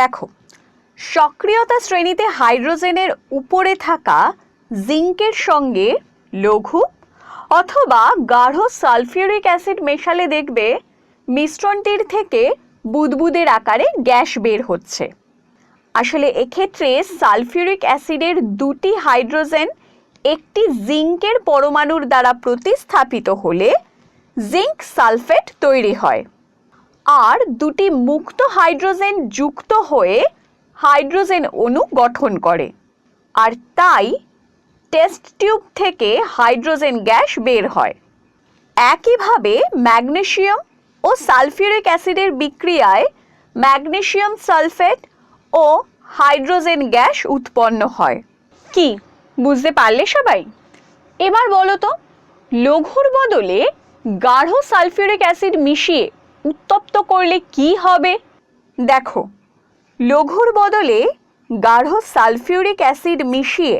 দেখো, সক্রিয়তা শ্রেণীতে হাইড্রোজেনের উপরে থাকা জিঙ্কের সঙ্গে লঘু অথবা গাঢ় সালফিউরিক অ্যাসিড মেশালে দেখবে মিশ্রণটির থেকে বুদবুদের আকারে গ্যাস বের হচ্ছে। আসলে এক্ষেত্রে সালফিউরিক অ্যাসিডের দুটি হাইড্রোজেন একটি জিঙ্কের পরমাণুর দ্বারা প্রতিস্থাপিত হলে জিঙ্ক সালফেট তৈরি হয়। আর দুটি মুক্ত হাইড্রোজেন যুক্ত হয়ে হাইড্রোজেন অণু গঠন করে। আর তাই টেস্ট টিউব থেকে হাইড্রোজেন গ্যাস বের হয়। একইভাবে ম্যাগনেশিয়াম ও সালফিউরিক অ্যাসিডের বিক্রিয়ায় ম্যাগনেসিয়াম সালফেট ও হাইড্রোজেন গ্যাস উৎপন্ন হয়। কি, বুঝতে পারলে সবাই? এবার বলো তো, লঘুর বদলে গাঢ় সালফিউরিক অ্যাসিড মিশিয়ে উত্তপ্ত করলে কি হবে? দেখো, লঘুর বদলে গাঢ় সালফিউরিক অ্যাসিড মিশিয়ে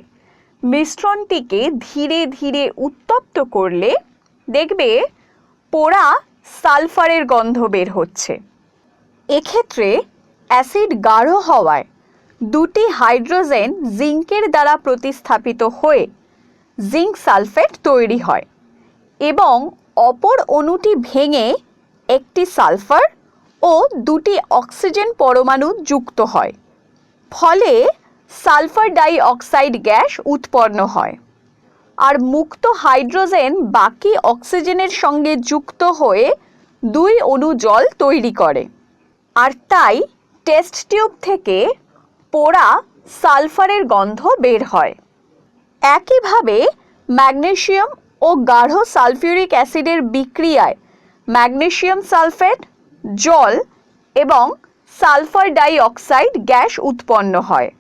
মিশ্রণটিকে ধীরে ধীরে উত্তপ্ত করলে দেখবে পোড়া সালফারের গন্ধ বের হচ্ছে। এক্ষেত্রে অ্যাসিড গাঢ় হওয়ায় দুটি হাইড্রোজেন জিঙ্কের দ্বারা প্রতিস্থাপিত হয়ে জিঙ্ক সালফেট তৈরি হয় এবং অপর অণুটি ভেঙে একটি সালফার ও দুটি অক্সিজেন পরমাণু যুক্ত হয়। ফলে সালফার ডাই অক্সাইড গ্যাস উৎপন্ন হয় আর মুক্ত হাইড্রোজেন বাকি অক্সিজেনের সঙ্গে যুক্ত হয়ে দুই অণু জল তৈরি করে। আর তাই টেস্ট টিউব থেকে পোড়া সালফারের গন্ধ বের হয়। একইভাবে ম্যাগনেশিয়াম ও গাঢ় সালফিউরিক অ্যাসিডের বিক্রিয়ায় ম্যাগনেসিয়াম সালফেট জল এবং সালফার ডাই অক্সাইড গ্যাস উৎপন্ন হয়।